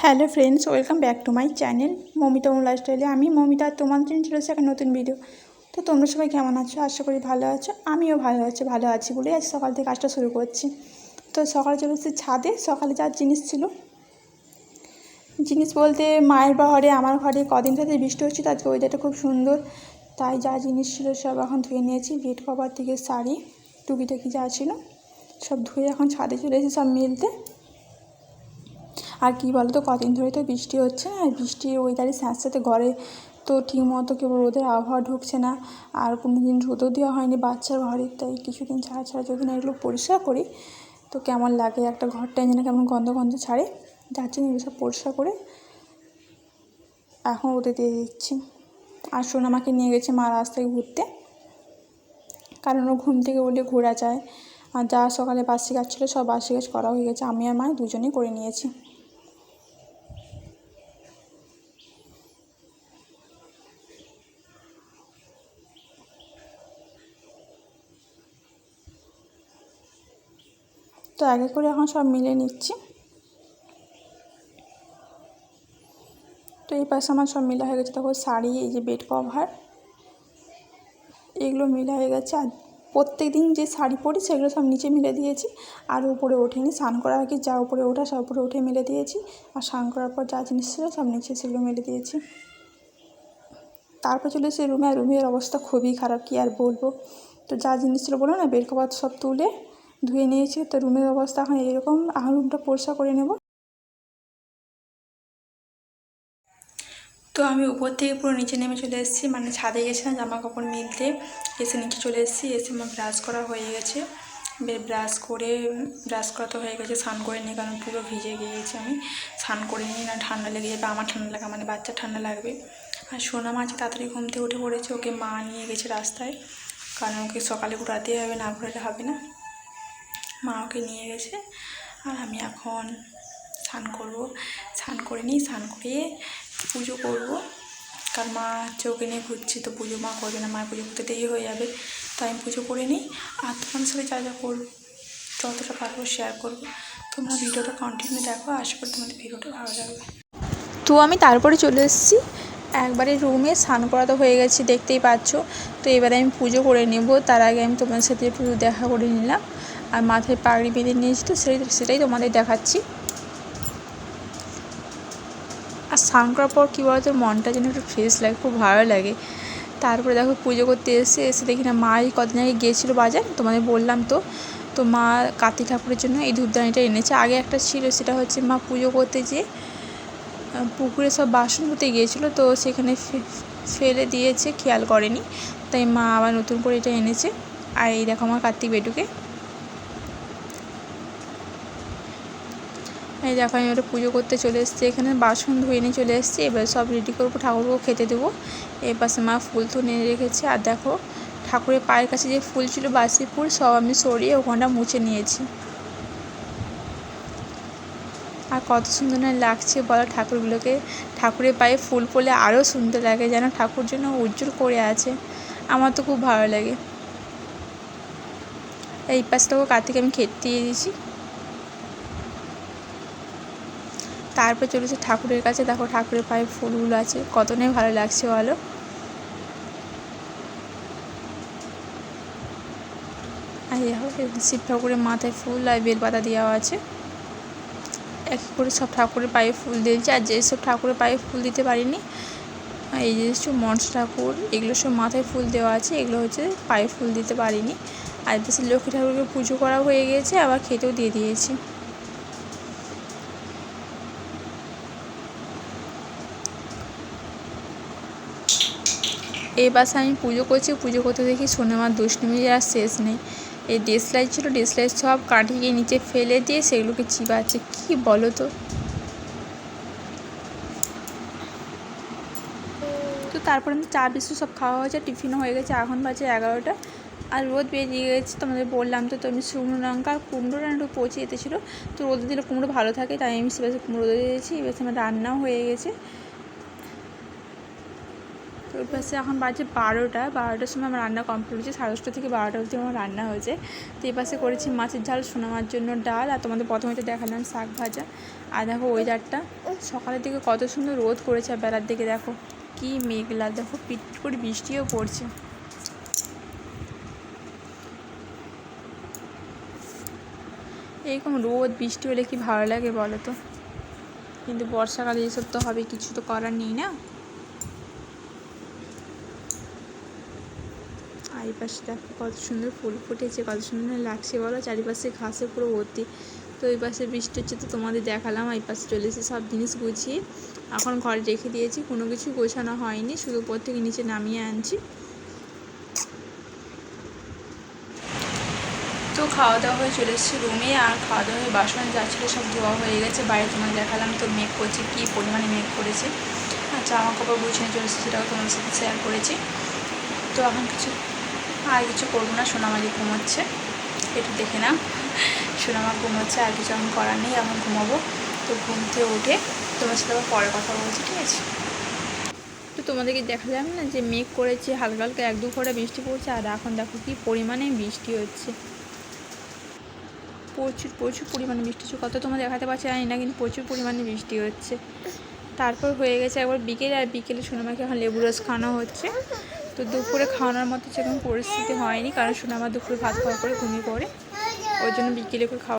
Hello friends, welcome back to my channel Momita Om লাইফস্টাইলে আমি মমিতা আর তোমার জন্য চলেছে একটা নতুন ভিডিও তো তোমরা সবাই কেমন আছো? আশা করি ভালো আছো। আমিও ভালো আছি ভালো আছি বলেই আজ সকাল থেকে কাজটা শুরু করছি। তো সকালে চলে এসেছি ছাদে। সকালে যা জিনিস ছিল, জিনিস বলতে মায়ের ঘরে, আমার ঘরে কদিন ধরে বৃষ্টি হচ্ছে তার ওয়েদারটা খুব সুন্দর। তাই যা জিনিস ছিল সব এখন ধুয়ে নিয়েছি। বেড কভার থেকে শাড়ি, টুকিটাকি যা ছিল, সব ধুয়ে এখন ছাদে চলে এসেছি সব মিলতে। আর কী বলো তো কদিন ধরে তো বৃষ্টি হচ্ছে, আর বৃষ্টির ওয়েদারে স্যাঁত সাথে ঘরে তো ঠিক মতো কেবল রোদের আবহাওয়া ঢুকছে না, আর কোনো দিন রোদও দেওয়া হয়নি বাচ্চার ঘরে, তাই কিছুদিন ছাড়া ছাড়া যদি না এগুলো পরিষ্কার করি, তো কেমন লাগে একটা ঘরটা যেন কেমন গন্ধ গন্ধ ছাড়ে, যার জন্য এগুলো সব পরিষ্কার করে এখন রোদে দিয়ে দিচ্ছি। আর সোনামাকে নিয়ে গেছে মা রাস্তায় ঘুরতে, কারণ ও ঘুম থেকে উঠলে ঘোরা যায়, আর যা সকালে বাসি কাজ ছিল সব বাসি কাজ করা হয়ে গেছে, আমি আর মা দুজনেই করে নিয়েছি। তো আগে করে এখন সব মিলে নিচ্ছি। তো এই পাশে আমার সব মিলা হয়ে গেছে। দেখো শাড়ি, এই যে বেড কভার এগুলো মিলা হয়ে গেছে। আর প্রত্যেক দিন যে শাড়ি পরি, সেগুলো সব নিচে মিলে দিয়েছি। আর উপরে ওঠেনি, স্নান করার আগে যা উপরে ওঠা, সব উপরে উঠে মিলে দিয়েছি। আর স্নান করার পর যা জিনিস ছিল, সব নিচে সেগুলো মিলে দিয়েছি। তারপর চলে এসে রুমে। আর রুমের অবস্থা খুবই খারাপ, কি আর বলব? তো যা জিনিস ছিল বলো না বেড কভার সব তুলে ধুয়ে নিয়েছি, তো রুমের অবস্থা এখন এরকম। এখন রুমটা পরিষ্কার করে নেব। তো আমি উপর থেকে পুরো নিচে নেমে চলে এসেছি। মানে ছাদে গেছিলাম জামা কাপড় মিলতে। এসে নিচে চলে এসেছি। এসে আমার ব্রাশ করা হয়ে গেছে। ব্রাশ করে ব্রাশ করা তো হয়ে গেছে। স্নান করে নিই, কারণ পুরো ভিজে গিয়েছি আমি। স্নান করে নিই, না ঠান্ডা লেগে যাবে, আমার ঠান্ডা লাগা মানে বাচ্চার ঠান্ডা লাগবে। আর সোনা মাছ তাড়াতাড়ি ঘুম থেকে উঠে পড়েছে, ওকে মা নিয়ে গেছে রাস্তায়। কারণ ওকে সকালে ঘোরাতে হবে, না ঘোরালে হবে না। মা ওকে নিয়ে গেছে। আর আমি এখন স্নান করব। স্নান করে নিই স্নান করিয়ে পুজো করব। কারণ মা চোখে নিয়ে ঘুরছি তো পুজো মা করবে না। মায়ের পুজো করতে দেরি হয়ে যাবে। তো আমি পুজো করে নিই। আর তোমার সাথে যা যা করব, যতটা পারব শেয়ার করব। তোমরা ভিডিওটা কন্টিনিউ দেখো। আশা করি তোমাদের ভিডিওটা ভালো লাগবে। তো আমি তারপরে চলে এসেছি। একবারে রুমে স্নান করা তো হয়ে গেছে, দেখতেই পাচ্ছ। তো এবারে আমি পুজো করে নেব। তার আগে আমি তোমার সাথে একটু দেখা করে নিলাম। আর মাথায় পাগড়ি বেঁধে নিয়েছি তো সেই সেটাই তোমাদের দেখাচ্ছি। আর স্নান করার পর কী বলতো, মনটা যেন একটু ফ্রেশ লাগে, খুব ভালো লাগে। তারপরে দেখো পুজো করতে এসে এসে দেখি না মা এই কদিন আগে গিয়েছিল বাজার, তোমাদের বললাম তো। তো মা কার্তিক ঠাকুরের জন্য এই ধূপদানিটা এনেছে। আগে একটা ছিল, সেটা হচ্ছে মা পুজো করতে যেয়ে পুকুরে সব বাসন ধুতে গিয়েছিল, তো সেখানে ফেলে দিয়েছে, খেয়াল করেনি। তাই মা আবার নতুন করে এটা এনেছে। আর এই দেখো আমার কার্তিক বেটুকে। এই দেখো, আমি ওটা পুজো করতে চলে এসেছি। এখানে বাসন ধুয়ে নিয়ে চলে এসেছি। এবার সব রেডি করব, ঠাকুরকেও খেতে দেবো। পাশে মা ফুল তো নিয়ে রেখেছে। আর দেখো, ঠাকুরের পায়ের কাছে যে ফুল ছিল, বাসি ফুল, সব আমি সরিয়ে ওখানটা মুছে নিয়েছি। আর কত সুন্দর না লাগছে বলো ঠাকুরগুলোকে। ঠাকুরের পায়ে ফুল পড়লে আরও সুন্দর লাগে, যেন ঠাকুর জন্য উজ্জ্বল করে আছে। আমার তো খুব ভালো লাগে। এই পাশটাও কার্তিক আমি খেতে দিয়ে দিয়েছি। তারপর চলেছে ঠাকুরের কাছে। দেখো ঠাকুরের পায়ে ফুলগুলো আছে। কত নেই ভালো লাগছে বলো? আর শিব ঠাকুরের মাথায় ফুল আর বেলপাতা দেওয়া আছে। এক করে সব ঠাকুরের পায়ে ফুল দিয়েছি আর যেসব ঠাকুরের পায়ে ফুল দিতে পারিনি এই যে সব মনস ঠাকুর, এগুলো সব মাথায় ফুল দেওয়া আছে। এগুলো হচ্ছে পায়ে ফুল দিতে পারিনি। আর বেশি লক্ষ্মী ঠাকুরকে পুজো করা হয়ে গিয়েছে আবার খেতেও দিয়ে দিয়েছি। এই বাসে আমি পুজো করছি, পুজো করতে দেখি সোনামার দুষ্টুমি আর শেষ নেই। এই দেশলাই ছিল দেশলাই সব কাঠিয়ে নিচে ফেলে দিয়ে সেগুলোকে চিবাচ্ছে। কি বলো তো? তো তারপরে আমি চা, বিস্কুট সব খাওয়া হয়েছে টিফিনও হয়ে গেছে, এখন বাজে এগারোটা। আর রোদ বেরিয়ে গেছে, তোমাদের বললাম তো তো আমি শুকনো লঙ্কা কুমড়োটা একটু পচে যেতেছিল তো রোদে দিলে কুমড়ো ভালো থাকে, তাই আমি সেবাসে কুমড়ো রোদে দিয়েছি। এবার আমার রান্নাও হয়ে গেছে। ওই পাশে এখন বাজে বারোটা। বারোটার সময় আমার রান্না কমপ্লিট হয়েছে। সাড়ে দশটা থেকে বারোটা অবধি আমার রান্না হয়েছে। তো এই পাশে করেছি মাছের ঝাল সোনামার জন্য ডাল। আর তোমাদের প্রথমে তো দেখালাম শাক ভাজা। আর দেখো ওয়েদারটা সকালের দিকে কত সুন্দর রোদ করেছে আর বেলার দিকে দেখো কি মেঘলা। দেখো পিট করে বৃষ্টিও পড়ছে। এরকম রোদ, বৃষ্টি হলে কি ভালো লাগে বলো তো? কিন্তু বর্ষাকালে এসব তো হবে, কিছু তো করার নেই না? আর এই পাশে দেখো কত সুন্দর ফুল ফুটেছে, কত সুন্দর লাগছে বলো। চারিপাশে ঘাসে পুরো ভর্তি। তো এই পাশে বৃষ্টি হচ্ছে তো তোমাদের দেখালাম, এই পাশে চলে এসে সব জিনিস গুছিয়ে। এখন ঘরে রেখে দিয়েছি, কোনো কিছু গোছানো হয়নি, শুধু উপর থেকে নিচে নামিয়ে আনছি। তো খাওয়া দাওয়া হয়ে চলে এসেছি রুমে, আর খাওয়া দাওয়া হয়ে বাসন যা ছিল সব ধোয়া হয়ে গেছে। বাইরে তোমার দেখালাম তো মেঘ করছে, কী পরিমাণে মেঘ করেছে। আর জামা কাপড় গুছিয়ে চলে এসেছি, সেটাও তোমার সাথে শেয়ার করেছি। তো এখন কিছু আর কিছু করব না সোনামাজি ঘুমোচ্ছে। একটু দেখে না সোনামা ঘুমোচ্ছে, আর কিছু এখন করার নেই, এখন ঘুমাবো। তো ঘুম থেকে উঠে তোমার সাথে আবার পরে কথা বলছি, ঠিক আছে? তো তোমাদেরকে দেখালাম না যে মেঘ করেছে, হালকা হালকা এক দু ফোঁটা বৃষ্টি পড়ছে, আর এখন দেখো কি পরিমাণে বৃষ্টি হচ্ছে। প্রচুর প্রচুর পরিমাণে বৃষ্টি হচ্ছে। কত তোমরা দেখাতে পারছি জানি না, কিন্তু প্রচুর পরিমাণে বৃষ্টি হচ্ছে। তারপর হয়ে গেছে একবার বিকেলে, আর বিকেলে সোনামাকে এখন লেবু রস খাওয়ানো হচ্ছে। তো দুপুরে খাওয়ানোর মতো সেরকম পরিস্থিতি হয়নি, কারণ আমার দুপুরে ভাত খাওয়ার পরে ঘুমিয়ে পড়ে। ওই জন্য বিকেলে করে খাওয়া